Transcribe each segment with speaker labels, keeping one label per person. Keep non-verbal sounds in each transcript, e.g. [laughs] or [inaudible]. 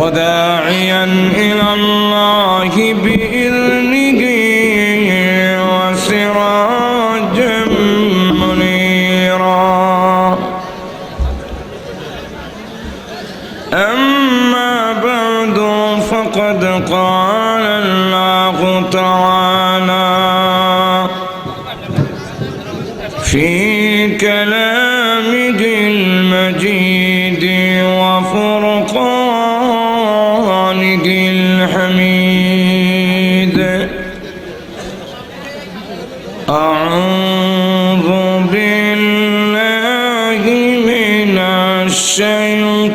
Speaker 1: وداعيا إلى الله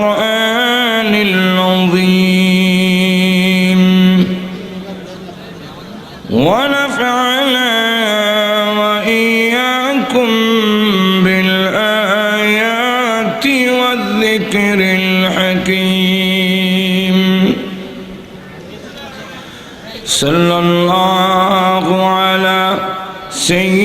Speaker 1: القرآن العظيم. ونفعنا وإياكم بالآيات والذكر الحكيم. صلى الله على سيدنا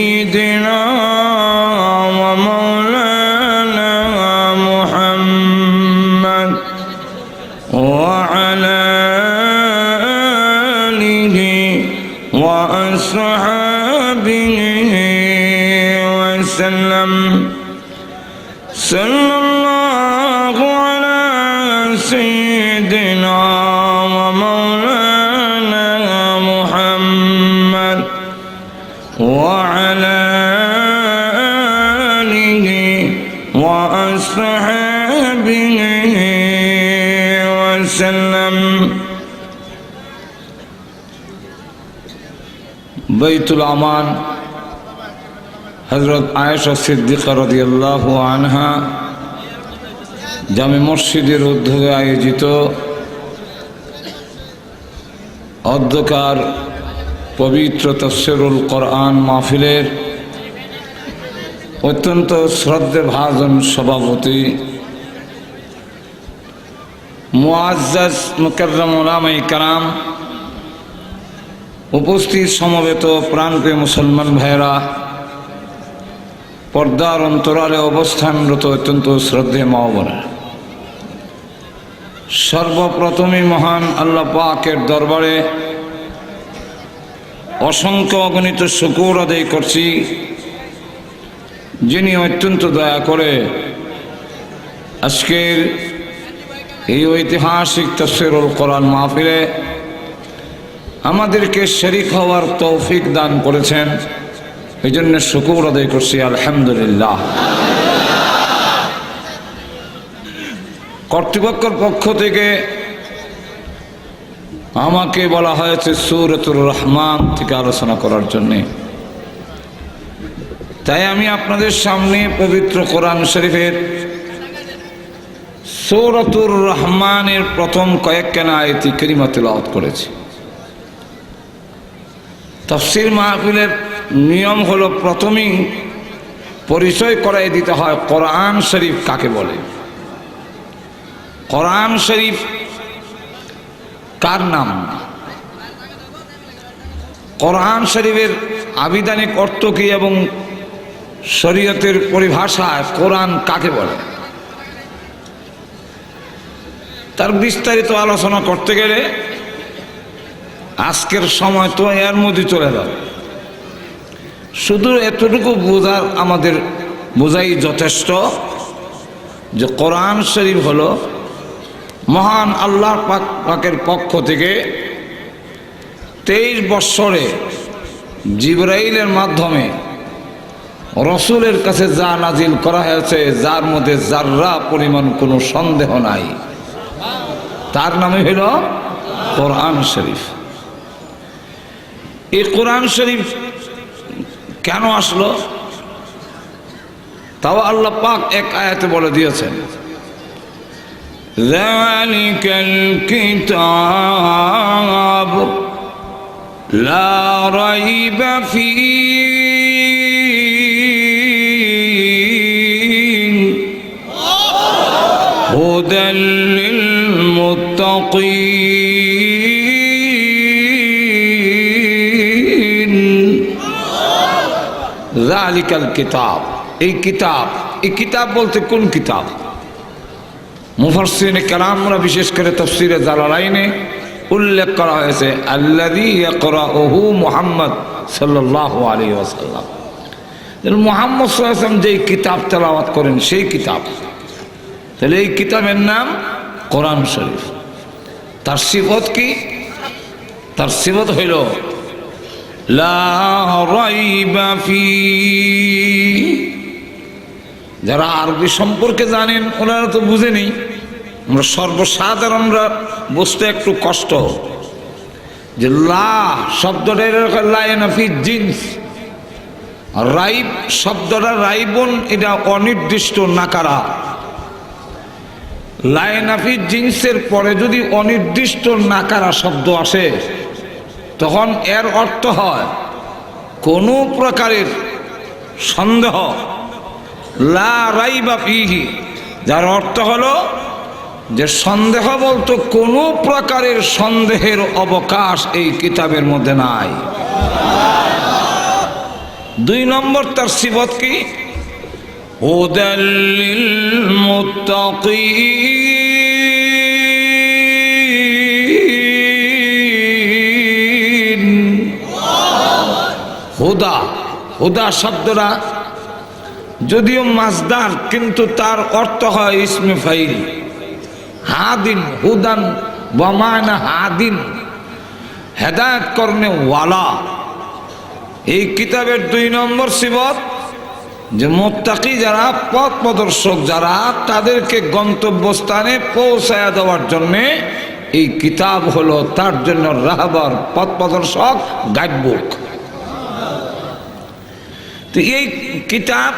Speaker 1: وسلم. صلى الله على سيدنا ومولانا محمد وعلى آله وأصحابه وسلم. بيت الأمان. হজরত আয়েশা সিদ্দিকা রদিয়াল্লাহ আনহা জামে মসজিদের উদ্যোগে আয়োজিত অধ্যকার পবিত্র তফসিরুল কোরআন মাহফিলের অত্যন্ত শ্রদ্ধে ভাজন সভাপতি মুআজ্জাজ মুকররম ওলামাই কারাম, উপস্থিত সমবেত প্রাণপ্রিয় মুসলমান ভাইয়েরা পর্দার অন্তরালে অবস্থানরত অত্যন্ত শ্রদ্ধে মাওবনা সর্বপ্রথমে মহান আল্লাহ পাকের দরবারে অসংখ্য অগণিত শুকুর আদায় করছি, যিনি অত্যন্ত দয়া করে আজকের এই ঐতিহাসিক তফসিরুল কোরআন মাহফিলে আমাদেরকে শরিক হওয়ার তৌফিক দান করেছেন। এই জন্য শুকুর আদায় করছি, আলহামদুলিল্লাহ। কর্তৃপক্ষের পক্ষ থেকে আমাকে বলা হয়েছে সুরতুর রহমান থেকে আলোচনা করার জন্যে। তাই আমি আপনাদের সামনে পবিত্র কোরআন শরীফের সৌরতুর রহমানের প্রথম কয়েকখানা আয়তি করিমা তেলাওয়াত করেছি। তফসির মাহফিলের নিয়ম হলো প্রথমেই পরিচয় করাই দিতে হয়, কোরআন শরীফ কাকে বলে? কোরআন শরীফ কার নাম? কোরআন শরীফের আবিধানিক অর্থ কি এবং শরীয়তের পরিভাষায় কোরআন কাকে বলে? তার বিস্তারিত আলোচনা করতে গেলে আজকের সময় তো এর মধ্যে চলে যাবে। শুধু এতটুকু বোঝার আমাদের বোঝাই যথেষ্ট যে কোরআন শরীফ হলো মহান আল্লাহ পাক, পাকের পক্ষ থেকে তেইশ বৎসরে জিব্রাইলের মাধ্যমে রসুলের কাছে যা নাজিল করা হয়েছে, যার মধ্যে যাররা পরিমাণ কোনো সন্দেহ নাই, তার নামে হইল কোরআন শরীফ। এই কোরআন শরীফ কেন আসলো তাও আল্লাহ পাক এক আয়াতে বলে দিয়েছেন ذلك الكتاب لا ريب فيه هدى للمتقين জালিকাল কিতাব? এই কিতাব এই কিতাব বলতে কোন কিতাব? মুফাসিন কালামরা বিশেষ করে তফসিরে জালালাইনে উল্লেখ করা হয়েছে আল্লাহু মোহাম্মদ সাল্লাহ আলী আসাল্লাম মোহাম্মদ সাল্লাম যে কিতাব তেলাওয়াত করেন, সেই কিতাব। তাহলে এই কিতাবের নাম কোরআন শরীফ। তার সিবত কি? তার সিবত হইল লা রাইবা ফি। যারা আরবি সম্পর্কে জানেন, ওনারা তো বুঝেনি আমরা সর্বসাধারণরা বুঝতে একটু কষ্ট। যে লা শব্দটা লাইনাফি জিন্স। রাইব শব্দটা রাইবন, এটা অনির্দিষ্ট নাকারা। লাইনাফি জিন্সের পরে যদি অনির্দিষ্ট নাকারা শব্দ আসে তখন এর অর্থ হয় কোনো প্রকারের সন্দেহ। লা রাইবা ফিহি, যার অর্থ হলো যে সন্দেহ বলতো কোনো প্রকারের সন্দেহের অবকাশ এই কিতাবের মধ্যে নাই। দুই নম্বর তার সিবত কি? মুত্তাকিন। হুদা শব্দরা, যদিও মাজদার কিন্তু তার অর্থ হয় ইসমে ফাইল। হাদিন, হুদান, বমায়না, হাদিন। হেদায়ত করনে ওয়ালা। এই কিতাবের দুই নম্বর সিবত, যে মোত্তাকি যারা, পথ প্রদর্শক যারা, তাদেরকে গন্তব্যস্থানে পৌঁছায়া দেওয়ার জন্যে এই কিতাব হলো তার জন্য রাহবার পথ প্রদর্শক গাইডবুক। তো এই কিতাব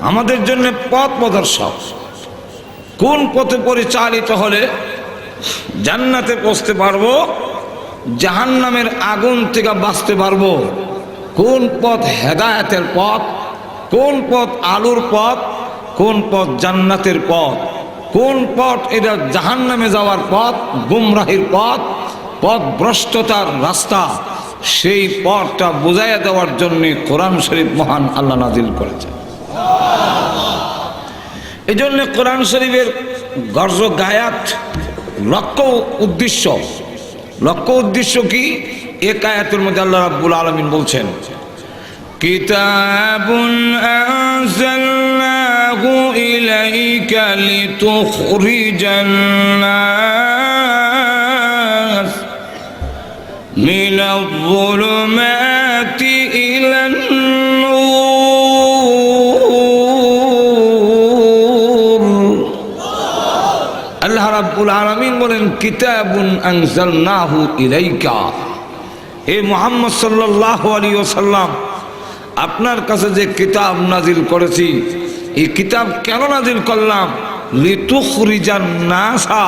Speaker 1: আমাদের জন্য পথ প্রদর্শক। কোন পথে পরিচালিত হলে জান্নাতে পৌঁছতে পারব, জাহান্নামের আগুন থেকে বাঁচতে পারব? কোন পথ হেদায়তের পথ, কোন পথ আলুর পথ, কোন পথ জান্নাতের পথ? কোন পথ এটা জাহান্নামে যাওয়ার পথ, গুমরাহির পথ পথ ভ্রষ্টতার রাস্তা? সেই পথটা বুঝাইয়া দেওয়ার জন্য কোরআন শরীফ মহান আল্লাহ নাজিল করেছে এই জন্য কোরআন শরীফের গর্জ গায়াত লক্ষ্য উদ্দেশ্য লক্ষ্য উদ্দেশ্য কি এক আয়াতের মধ্যে আল্লাহ রাব্বুল আলমিন বলছেন كتاب أنزلناه إليك لتخرج الناس الظلمات إلى النور আল্লাহ রাব্বুল আলামিন বলেন কিতাবুন আনজালনাহু ইলাইকা হে মুহাম্মদ সাল্লাল্লাহু আলাইহি ওয়াসাল্লাম আপনার কাছে যে কিতাব নাজিল করেছি এই কিতাব কেন নাজিল করলাম লিতুখরিজান নাসা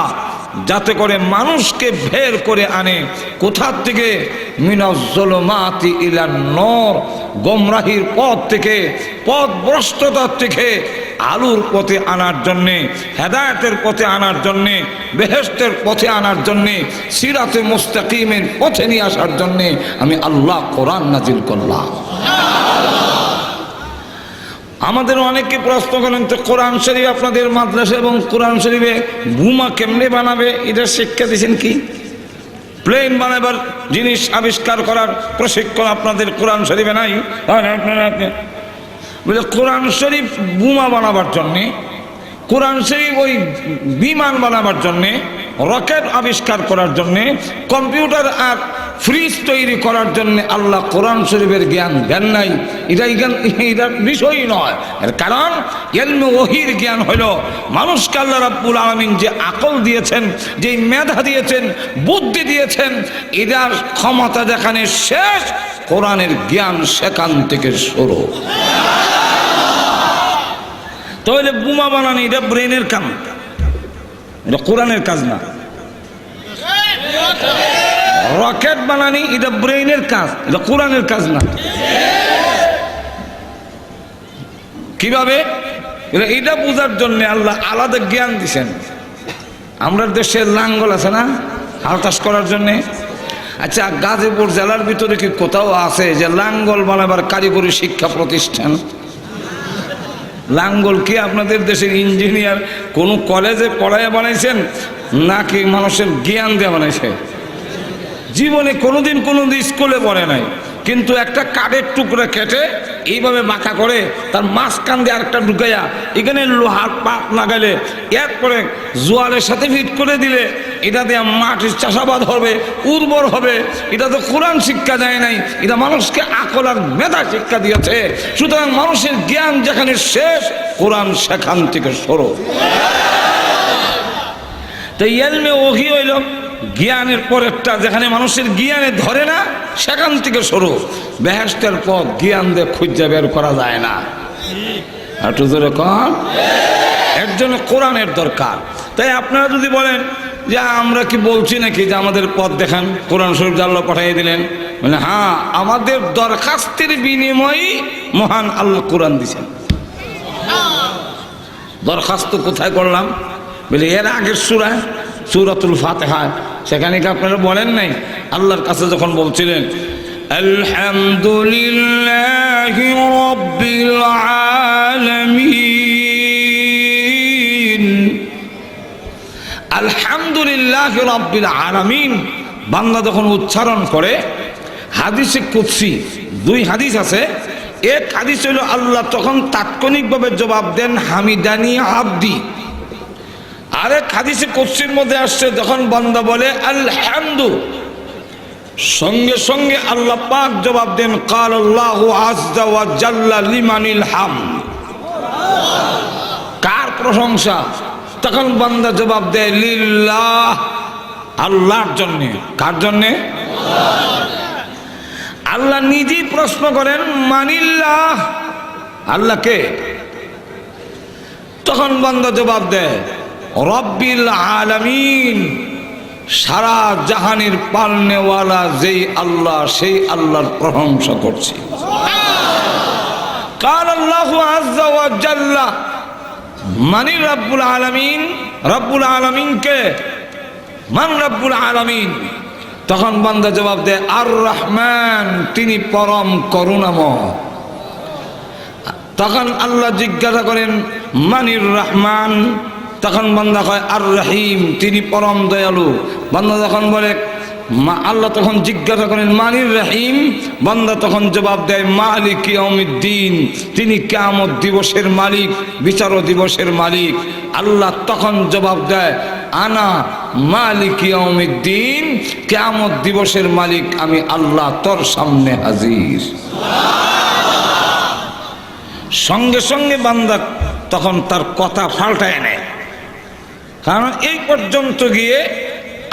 Speaker 1: যাতে করে মানুষকে ভের করে আনে। কোথার থেকে? মিনাজ্জলমাতি ইলান নর। গোমরাহির পথ থেকে পথ ভ্রষ্টতার থেকে, আলুর পথে আনার জন্যে, হেদায়তের পথে আনার জন্যে বেহেস্তের পথে আনার জন্যে, সিরাতে মুস্তাকিমের পথে নিয়ে আসার জন্যে আমি আল্লাহ কোরআন নাজিল করলাম। আমাদের অনেকে প্রশ্ন করেন, তো কোরআন শরীফ আপনাদের মাদ্রাসা এবং কোরআন শরীফে বুমা কেমনে বানাবে? এটা শিক্ষা দিয়েছেন কি? প্লেন বানাবার জিনিস আবিষ্কার করার প্রশিক্ষণ আপনাদের কোরআন শরীফে নাই? আর আপনারা বলে, কোরআন শরীফ বুমা বানাবার জন্যে, কোরআন শরীফ ওই বিমান বানাবার জন্যে রকেট আবিষ্কার করার জন্যে, কম্পিউটার আর ফ্রিজ তৈরি করার জন্য আল্লাহ কোরআন শরীফের জ্ঞান জ্ঞান নাই। এটা জ্ঞান, এটার বিষয়ই নয়। এর কারণ এলমে ওহির জ্ঞান হলো, মানুষকে আল্লাহ রাব্বুল আলমিন যে আকল দিয়েছেন যে মেধা দিয়েছেন, বুদ্ধি দিয়েছেন, এটার ক্ষমতা যেখানে শেষ কোরআনের জ্ঞান সেখান থেকে শুরু। তাহলে বোমা বানানি এটা ব্রেনের কাম। এটা কোরআনের কাজ না। রকেট বানানি এটা ব্রেইনের কাজ, এটা কোরআনের কাজ না। কীভাবে? এটা বোঝার জন্য আল্লাহ আলাদা জ্ঞান দিছেন। আমরা দেশে লাঙ্গল আছে না, হালতাস করার জন্যে। আচ্ছা গাজীপুর জেলার ভিতরে কি কোথাও আছে যে লাঙ্গল বানাবার কারিগরি শিক্ষা প্রতিষ্ঠান? লাঙ্গল কি আপনাদের দেশের ইঞ্জিনিয়ার কোনো কলেজে পড়ায় বানাইছেন নাকি মানুষের জ্ঞান দিয়ে বানাইছে? জীবনে কোনোদিন কোনো স্কুলে পড়ে নাই। কিন্তু একটা কাঠের টুকরা কেটে এইভাবে বাঁকা করে তার মাঝখান দিয়ে আরেকটা ঢুকাইয়া এখানে লোহার পাত লাগাইলে, এরপরে জোয়ালের সাথে ফিট করে দিলে এটা দিয়ে মাটির চাষাবাদ হবে, উর্বর হবে। এটা তো কোরআন শিক্ষা দেয় নাই, এটা মানুষকে আকল আর মেধা শিক্ষা দিয়েছে। সুতরাং মানুষের জ্ঞান যেখানে শেষ, কোরআন সেখান থেকে সরো। তো এলমে ওহি হইল জ্ঞানের পরেরটা, যেখানে মানুষের জ্ঞানে ধরে না, সেখান থেকে সরু বেহেস্টের পথ জ্ঞান দিয়ে খুঁজে বের করা যায় না। একটু ধরে কন। এর জন্য কোরআনের দরকার। তাই আপনারা যদি বলেন যে, আমরা কি বলছি নাকি যে আমাদের পথ দেখান? কোরআন শরীফ জাল্লা পাঠিয়ে দিলেন। মানে হ্যাঁ আমাদের দরখাস্তের বিনিময়ে মহান আল্লাহ কোরআন দিছেন দরখাস্ত কোথায় করলাম? বলে, এর আগের সুরা, সুরাতুল ফাতেহা। সেখানে কি আপনারা বলেন নাই? আল্লাহর কাছে যখন বলছিলেন, আলহামদুলিল্লাহ রব্বিল আলামিন। আলহামদুলিল্লাহ রব্বিল আলামিন। বাংলা যখন উচ্চারণ করে, হাদিসে কুৎসি দুই হাদিস আছে। এক হাদিস হইল, আল্লাহ তখন তাৎক্ষণিকভাবে জবাব দেন, হামিদানি আব্দি। আরেক হাদিসে কুৎসির মধ্যে আসছে, যখন বান্দা বলে, আলহামদু। সঙ্গে সঙ্গে আল্লাহ পাক জবাব দেন কাল আল্লাহ আজদা ওয়া জাল্লা লিমানিল হাম। কার প্রশংসা? তখন বান্দা জবাব দেয়, লিল্লাহ, আল্লাহর জন্যে। কার জন্যে? আল্লাহ নিজেই প্রশ্ন করেন, মানিল্লাহ আল্লাহকে তখন বান্দা জবাব দেয় রব্বিল আলামিন সারা জাহানের পালনেওয়ালা যেই আল্লাহ, সেই আল্লাহর প্রশংসা করছি। কাল আল্লাহ জাল্লা, মানি রব্বুল আলামিন, রব্বুল আলামিনকে মান রব্বুল আলামিন? তখন বান্দা জবাব দেয়, আর রহমান, তিনি পরম করুণাময়। তখন আল্লাহ জিজ্ঞাসা করেন, মানির রহমান তখন বান্দা কয়, আর রাহিম, তিনি পরম দয়ালু। বান্দা যখন বলে, মা, আল্লাহ তখন জিজ্ঞাসা করেন, মানির রাহিম? বান্দা তখন জবাব দেয়, মালিক দিন তিনি কেমন দিবসের মালিক, বিচার দিবসের মালিক। আল্লাহ তখন জবাব দেয়, আনা মালিক দিন কেমন দিবসের মালিক, আমি আল্লাহ তোর সামনে হাজির। সঙ্গে সঙ্গে বান্দা তখন তার কথা পাল্টায় নেয়। কারণ এই পর্যন্ত গিয়ে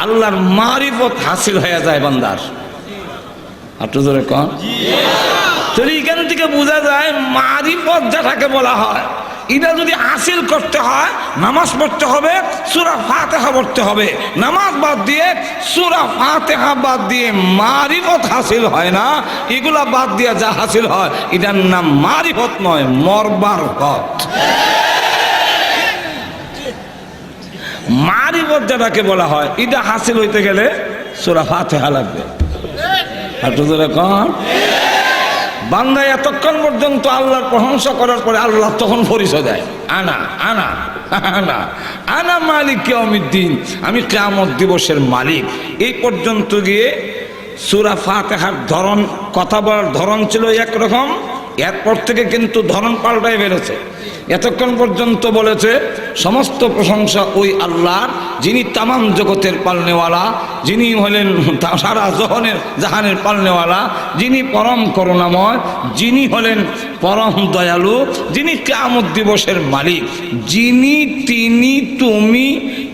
Speaker 1: আল্লাহর মারিফত হাসিল হয়ে যায় বান্দার। একটু ধরে কন। তাহলে এখান থেকে বোঝা যায় মারিফত যেটাকে বলা হয়, এটা যদি হাসিল করতে হয়, নামাজ পড়তে হবে, সুরা ফাতেহা পড়তে হবে। নামাজ বাদ দিয়ে সুরা ফাতেহা বাদ দিয়ে মারিফত হাসিল হয় না, এগুলা বাদ দিয়ে যা হাসিল হয়, এটার নাম মারিফত নয়, মরবার পথ। মারিফত যেটাকে বলা হয়। এটা হাসিল হইতে গেলে সুরা ফাতেহা লাগবে। বান্দা এতক্ষণ পর্যন্ত আল্লাহর প্রশংসা করার পরে আল্লাহ তখন পরিচয় দেয়। আনা আনা আনা আনা মালিক কেমিদ্দিন আমি কেয়ামত দিবসের মালিক। এই পর্যন্ত গিয়ে সুরা ফাতেহার ধরন, কথা বলার ধরন ছিল একরকম। এরপর থেকে কিন্তু ধরন পাল্টায় বেড়েছে এতক্ষণ পর্যন্ত বলেছে, সমস্ত প্রশংসা ওই আল্লাহর, যিনি তামাম জগতের পালনেওয়ালা, যিনি হলেন সারা জহনের, জাহানের পালনেওয়ালা, যিনি পরম করুণাময়, যিনি হলেন পরম দয়ালু, যিনি কেয়ামত দিবসের মালিক, যিনি, তিনি, তুমি,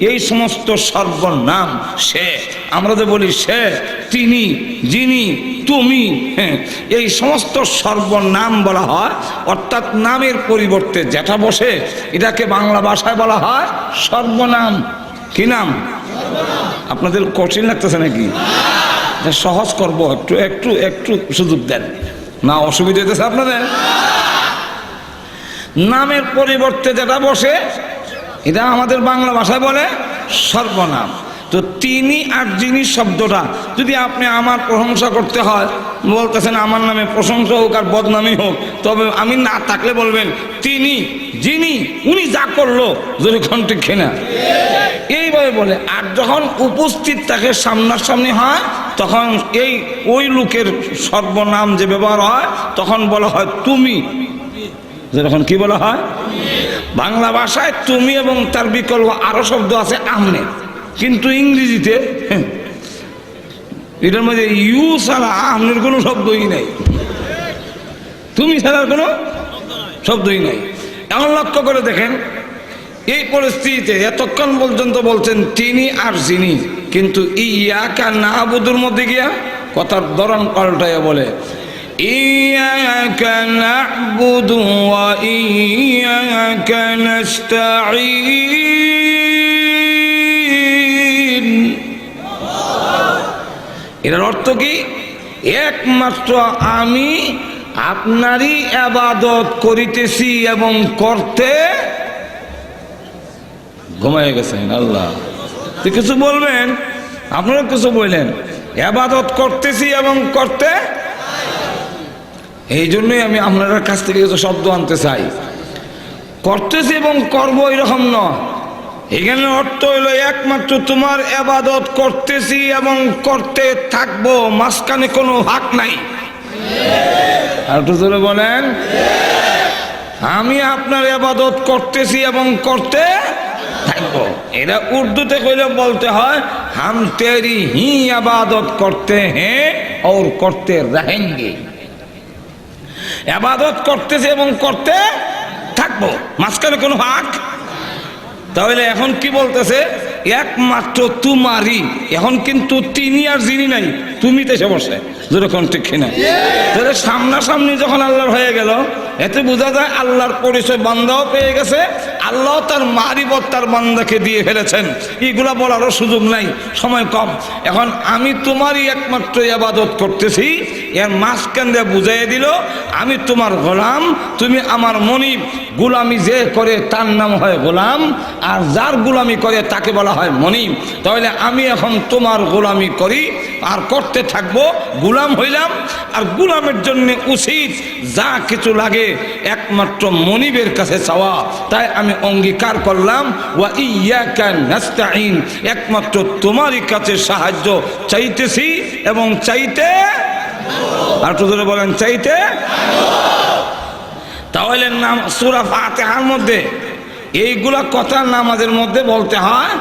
Speaker 1: এই সমস্ত সর্বনাম সে। আমরা তো বলি সে তিনি যিনি তুমি হ্যাঁ, এই সমস্ত সর্বনাম বলা হয় অর্থাৎ নামের পরিবর্তে যেটা বসে এটাকে বাংলা ভাষায় বলা হয় সর্বনাম। কি নাম? আপনাদের কঠিন লাগতেছে নাকি? সহজ করব একটু একটু একটু সুযোগ দেন। না অসুবিধা হইতেছে আপনাদের? নামের পরিবর্তে যেটা বসে এটা আমাদের বাংলা ভাষায় বলে সর্বনাম। তো তিনি আর যিনি শব্দটা, যদি আপনি আমার প্রশংসা করতে হয়, বলতেছেন আমার নামে প্রশংসা হোক আর বদনামই হোক, তবে আমি না থাকলে বলবেন, তিনি, যিনি, উনি যা করল, যদি ঠিক খেনা এইভাবে বলে, আর যখন উপস্থিত তাকে সামনাসামনি হয়, তখন এই, ওই লোকের সর্বনাম যে ব্যবহার হয়, তখন বলা হয় তুমি। যখন কি বলা হয়? বাংলা ভাষায় তুমি এবং তার বিকল্প আরও শব্দ আছে আমনে। কিন্তু ইংরেজিতে হ্যাঁ, এটার মধ্যে ইউ ছাড়া আমনের কোনো শব্দই নাই। তুমি ছাড়ার কোনো শব্দই নাই। এমন লক্ষ্য করে দেখেন এই পরিস্থিতিতে এতক্ষণ পর্যন্ত বলছেন তিনি আর যিনি কিন্তু ইয়াকা না বুধুর মধ্যে গিয়া কথার ধরন পাল্টাইয়া বলে ইয়াকা না'বুদু ওয়া ইয়াকা এটার অর্থ কি? একমাত্র আমি আপনারই আবাদত করিতেছি এবং করতে ঘুমাই গেছেন, আল্লাহ। তো কিছু বলবেন? আপনারা কিছু বললেন। আবাদত করতেছি এবং করতে? এই জন্যই আমি আপনার কাছ থেকে কিছু শব্দ আনতে চাই। করতেছি এবং করব এরকম নয়। এখানে অর্থ হইল একমাত্র তোমার আবাদত করতেছি এবং করতে থাকব, মাঝখানে কোনো হাক নাই। বলেন, আমি আপনার আবাদত করতেছি এবং করতে থাকব। এরা উর্দুতে কইলে বলতে হয়, হাম তেরি হি আবাদত করতে হ্যাঁ ওর করতে রাহেঙ্গে। আবাদত করতেছি এবং করতে থাকব, মাঝখানে কোনো হাক তাহলে এখন কি বলতেছে? একমাত্র তুমারই, এখন কিন্তু তিনি আর যিনি নাই তুমি তো সে বসে, যেরকম ঠিক কিনা। তাহলে সামনাসামনি যখন আল্লাহর হয়ে গেল, এতে বোঝা যায় আল্লাহর পরিচয় বান্দাও পেয়ে গেছে আল্লাহ তার মারিবত তার বান্দাকে দিয়ে ফেলেছেন। এগুলা বলারও সুযোগ নাই, সময় কম। এখন আমি তোমারই একমাত্র আবাদত করতেছি, এর মাঝখান দিয়ে বুঝাই দিল, আমি তোমার গোলাম, তুমি আমার মনিব। গুলামি যে করে তার নাম হয় গোলাম, আর যার গুলামি করে তাকে বলা হয় মনিব। তাহলে আমি এখন তোমার গোলামি করি, আর করতে থাকব, গুলাম হইলাম। আর গুলামের জন্য উচিত যা কিছু লাগে, একমাত্র মনিবের কাছে চাওয়া। তাই আমি অঙ্গীকার করলাম, ওয়া ইয়াকা নাস্তাইন একমাত্র তোমারই কাছে সাহায্য চাইতেছি এবং চাইতে আর ধরে বলেন, চাইতে তাহলে নাম সুরা ফাতেহার মধ্যে, এইগুলা কথা নামাজের মধ্যে বলতে হয়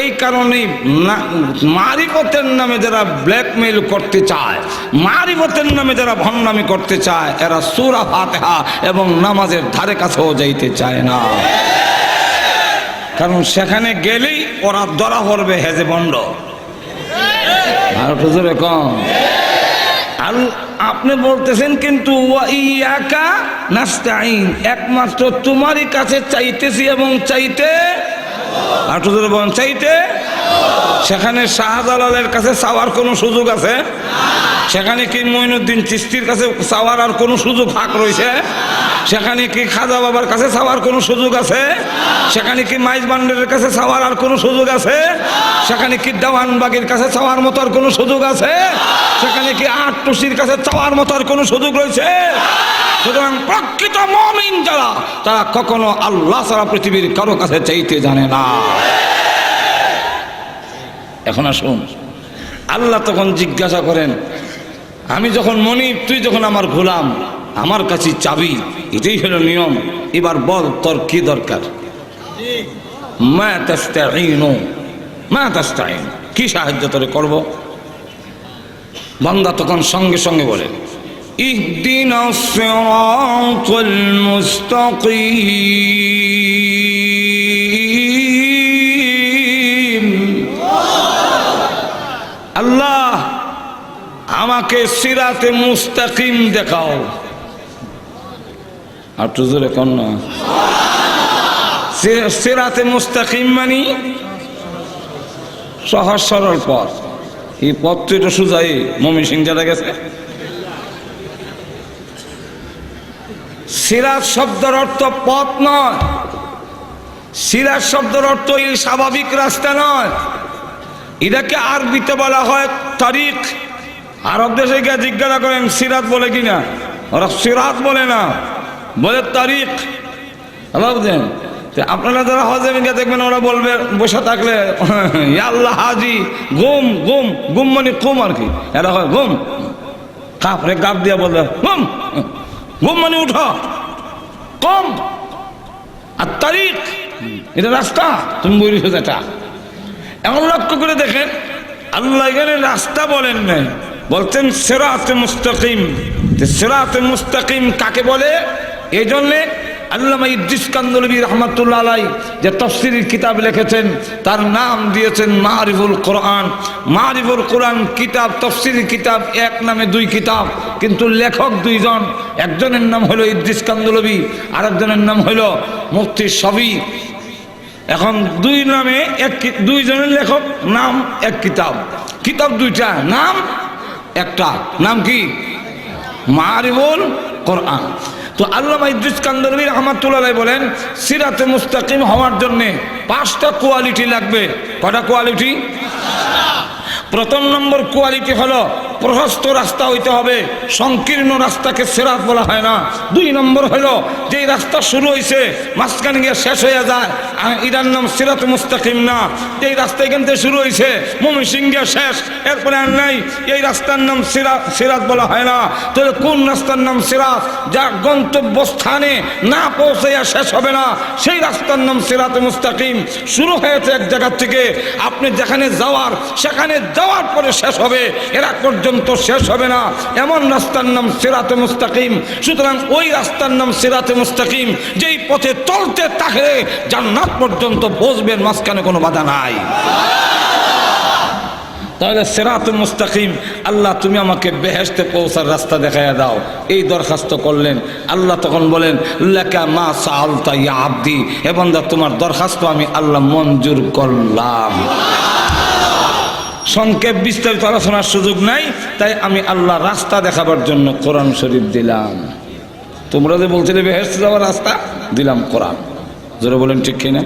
Speaker 1: এই কারণেই মারিফতের নামে যারা ব্ল্যাকমেইল করতে চায়, মারিফতের নামে যারা ভণ্ডামি করতে চায়, এরা সুরা ফাতেহা এবং নামাজের ধারে কাছেও যাইতে চায় না। কারণ সেখানে গেলেই ওরা ধরা পড়বে হেজে বন্ড। আর আল আপনি বলতেছেন কিন্তু একমাত্র তোমারই কাছে চাইতেছি এবং চাইতে জোরে বলেন চাইতে সেখানে শাহজালালের কাছে চাওয়ার কোনো সুযোগ আছে? সেখানে কি মইনুদ্দিন চিস্তির কাছে চাওয়ার আর কোনো সুযোগ ফাঁক রয়েছে? সেখানে কি খাজা বাবার কাছে চাওয়ার কোনো সুযোগ আছে? সেখানে কি মাইজ বান্ডারের কাছে চাওয়ার আর কোনো সুযোগ আছে? সেখানে কি দেওয়ানবাগের কাছে চাওয়ার মতো আর কোনো সুযোগ আছে? সেখানে কি আট টুসির কাছে চাওয়ার মতো আর কোনো সুযোগ রয়েছে? সুতরাং প্রকৃত মমিন যারা, তারা কখনো আল্লাহ সারা পৃথিবীর কারও কাছে চাইতে জানে না। এখন আসুন। আল্লাহ তখন জিজ্ঞাসা করেন, আমি যখন মনি তুই যখন আমার গোলাম আমার কাছে চাবি, এটাই হলো নিয়ম। এবার বল, তোর কি দরকার? কি সাহায্য তোরে করব? বান্দা তখন সঙ্গে সঙ্গে বলে মুস্তাকিম। আল্লাহ, আমাকে সিরাতে মুস্তাকিম দেখাও। আর একটু জোরে কর না। সিরাতে মুস্তাকিম মানি, সহজ সরল পথ। এই পথ তো এটা সুজাই মমি সিং যারা গেছে। সিরাজ শব্দের অর্থ পথ নয়। সিরাজ শব্দের অর্থ এই স্বাভাবিক রাস্তা নয়। এটাকে আরবিতে বলা হয় তারিখ। আরব দেশে গিয়ে জিজ্ঞাসা করেন, সিরাত বলে কিনা? ওরা সিরাত বলে না। বলে তারিখ। তো আপনারা যারা হজে গিয়ে দেখবেন, ওরা বলবে, বসে থাকলে [laughs] আল্লাহ হাজি, গুম গুম গুম মানে কুম আর কি। এরা হয় গুম। কাপড়ে গাপ দিয়ে বলবে, গুম। গুম মানে উঠো। কম। আর তারিখ, এটা রাস্তা, তুমি বলিস এটা এমন লক্ষ্য করে দেখেন, আল্লাহ এখানে রাস্তা বলেন নাই। বলছেন, সেরাতে মুস্তাকিম। সেরাতে মুস্তাকিম কাকে বলে? এই জন্যে আল্লামা ইদ্রিস কান্দলবী রহমতুল্লাহ আলাই যে তফসিরের কিতাব লিখেছেন, তার নাম দিয়েছেন মারিফুল কোরআন। মারিফুল কোরআন কিতাব তফসিরের কিতাব, এক নামে দুই কিতাব। কিন্তু লেখক দুইজন, একজনের নাম হলো ইদ্রিস কান্দলবী, আরেকজনের নাম হলো মুফতি সবই এখন দুই নামে এক দুইজনের লেখক নাম এক কিতাব। কিতাব দুইটা, নাম একটা। নাম কি? মারিবুল কোরআন। তো আল্লামা ইদ্রিস কান্দরবী রহমাতুল্লাহ বলেন, সিরাতে মুস্তাকিম হওয়ার জন্যে পাঁচটা কোয়ালিটি লাগবে। কটা কোয়ালিটি প্রথম নম্বর কোয়ালিটি হলো প্রশস্ত রাস্তা হইতে হবে। সংকীর্ণ রাস্তাকে সেরাত বলা হয় না। দুই নম্বর হলো, যেই রাস্তা শুরু হয়েছে মাঝখানে গিয়ে শেষ হয়ে যায় এটার নাম সিরাত মুস্তাকিম না। যেই রাস্তা এখান থেকে শুরু হয়েছে মমি সিংহে শেষ। এরপরে আর নাই, এই রাস্তার নাম সিরাত সিরাত বলা হয় না। তাহলে কোন রাস্তার নাম সিরাত? যা গন্তব্যস্থানে না পৌঁছাইয়া শেষ হবে না, সেই রাস্তার নাম সিরাত মুস্তাকিম। শুরু হয়েছে এক জায়গা থেকে। আপনি যেখানে যাওয়ার, সেখানে যাওয়ার পরে শেষ হবে। এরা পর্যন্ত শেষ হবে না। এমন রাস্তার নাম সিরাতে মুস্তাকিম। সুতরাং ওই রাস্তার নাম সিরাতে মুস্তাকিম, যেই পথে চলতে তাকে জান্নাত পর্যন্ত বসবেন, মাঝখানে কোনো বাধা নাই। তাহলে সেরাত মুস্তাকিম, আল্লাহ তুমি আমাকে বেহেস্তে পৌঁছার রাস্তা দেখাইয়া দাও। এই দরখাস্ত করলেন। আল্লাহ তখন বলেন লেখা মা সালতা ইয়া আব্দি। এ বান্দা, তোমার দরখাস্ত আমি আল্লাহ মঞ্জুর করলাম। সংক্ষেপ বিস্তারিত আলোচনার সুযোগ নাই, তাই আমি আল্লাহ রাস্তা দেখাবার জন্য কোরআন শরীফ দিলাম। তোমরা যে বলছিলে বেহেস্ত যাওয়ার রাস্তা, দিলাম কোরআন। জোরে বলেন ঠিক কিনা?